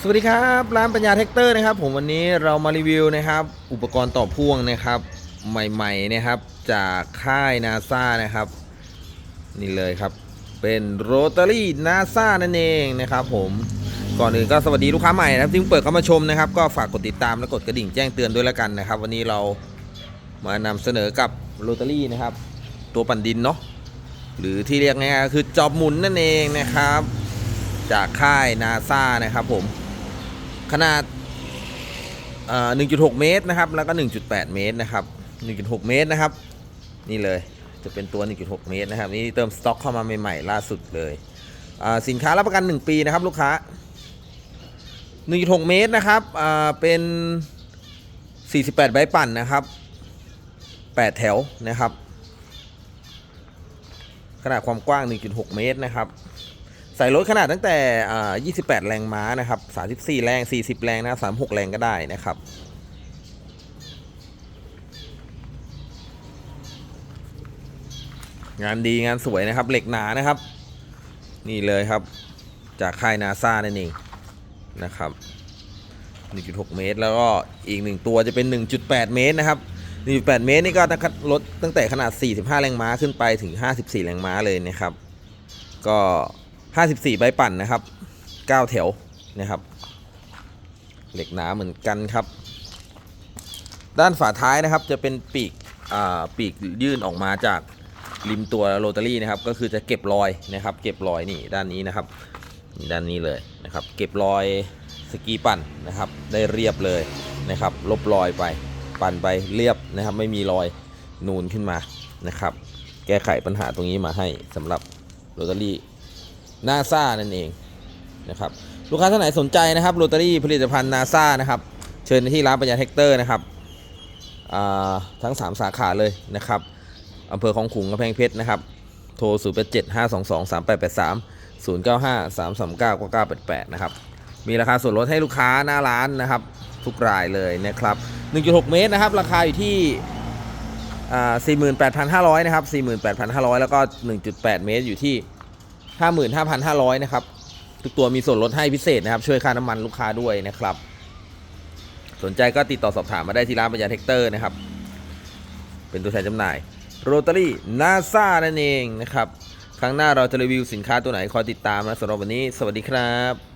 สวัสดีครับร้านปัญญาแท็กเตอร์นะครับ ผมวันนี้เรามารีวิวนะครับ อุปกรณ์ต่อพ่วงนะครับ ใหม่ๆนะครับ จากค่ายนาซานะครับ นี่เลยครับ เป็นโรตารี่นาซานั่นเองนะครับ ผมก่อนอื่นก็สวัสดีลูกค้าใหม่นะครับที่เพิ่งเปิดเข้ามาชมนะครับ ก็ฝากกดติดตามและกดกระดิ่งแจ้งเตือนด้วยแล้วกันนะครับ วันนี้เรามานำเสนอกับโรตารี่นะครับ ตัวปั่นดินเนาะหรือที่เรียกง่ายๆคือจอบหมุนนั่นเองนะครับ จากค่ายนาซานะครับผม ขนาด1.6 เมตรนะครับ แล้วก็ 1.8 เมตรนะครับ 1.6 เมตรนะครับ นี่เลยจะเป็นตัว 1.6 เมตรนะครับ นี่เติมสต็อกเข้ามาใหม่ๆล่าสุดเลยอ่าสินค้ารับประกัน 1 ปีนะครับลูกค้า 1.6 เมตรนะครับอ่าเป็น 48 ใบปั่นนะครับ 8 แถวนะครับ ขนาดความกว้าง 1.6 เมตรนะครับ ใส่รถขนาดตั้งแต่อ่า28 แรงม้านะครับ 34 แรง 40 แรงนะ36 แรงก็ได้นะครับ งานดีงานสวยนะครับ เหล็กหนานะครับ นี่เลยครับ จากค่ายนาซานั่นเองนะครับ 1.6 เมตร แล้วก็อีกหนึ่งตัวจะเป็น 1.8 เมตรนะครับ 1.8 เมตรนี่ก็ลดตั้งแต่ขนาด 45 แรงม้าขึ้นไปถึง 54 แรงม้าเลยนะครับ ก็ 54 ใบปั่นนะครับ 9 แถวนะครับ เหล็กหนาเหมือนกันครับ ด้านฝาท้ายนะครับจะเป็นปีกอ่าปีกยื่นออกมาจากริมตัวโรตารี่นะครับ ก็คือจะเก็บรอยนะครับ เก็บรอยนี่ด้านนี้นะครับด้านนี้เลยนะครับ เก็บรอยสกีปั่นนะครับ ได้เรียบเลยนะครับ ลบรอยไปปั่นไปเรียบนะครับ ไม่มีรอยนูนขึ้นมานะครับ แก้ไขปัญหาตรงนี้มาให้สำหรับโรตารี่ นาซานั่นเองนะครับลูกค้าท่านไหนสนใจนะครับโรตารี่ผลิตภัณฑ์นาซานะครับเชิญที่ร้านปัญญาแท็กเตอร์นะครับทั้ง 3 สาขาเลยนะครับอำเภอคลองขุงกำแพงเพชรนะครับโทร 0 8 7 5 2 2 3 8 8 3 0 9 5 3 3 9 9 9 8 8 นะครับ มีราคาส่วนลดให้ลูกค้าหน้าร้านนะครับ ทุกรายเลยนะครับ 1.6 เมตรนะครับ ราคาอยู่ที่อ่า48,500 นะครับ 48,500 แล้วก็ 1.8 เมตรอยู่ที่ 55,500 นะครับ ทุกตัวมีส่วนลดให้พิเศษนะครับ ช่วยค่าน้ำมันลูกค้าด้วยนะครับ สนใจก็ติดต่อสอบถามมาได้ที่ร้านปัญญาเทคเตอร์นะครับ เป็นตัวแทนจำหน่ายโรตารี่นาซานั่นเองนะครับ ครั้งหน้าเราจะรีวิวสินค้าตัวไหนคอยติดตามนะสำหรับวันนี้ สวัสดีครับ